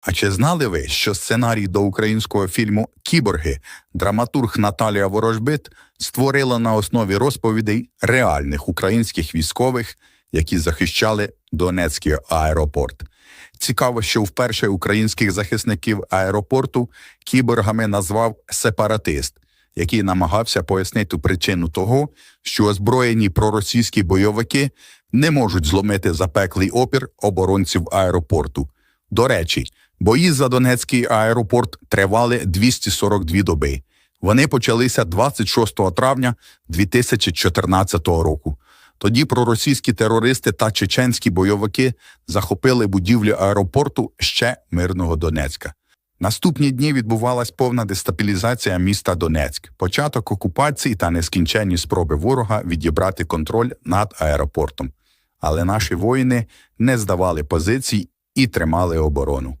А чи знали ви, що сценарій до українського фільму Кіборги драматург Наталія Ворожбит створила на основі розповідей реальних українських військових, які захищали Донецький аеропорт? Цікаво, що вперше українських захисників аеропорту кіборгами назвав сепаратист, який намагався пояснити причину того, що озброєні проросійські бойовики не можуть зломити запеклий опір оборонців аеропорту. До речі, бої за Донецький аеропорт тривали 242 доби. Вони почалися 26 травня 2014 року. Тоді проросійські терористи та чеченські бойовики захопили будівлю аеропорту ще мирного Донецька. Наступні дні відбувалась повна дестабілізація міста Донецьк, початок окупації та нескінченні спроби ворога відібрати контроль над аеропортом. Але наші воїни не здавали позицій і тримали оборону.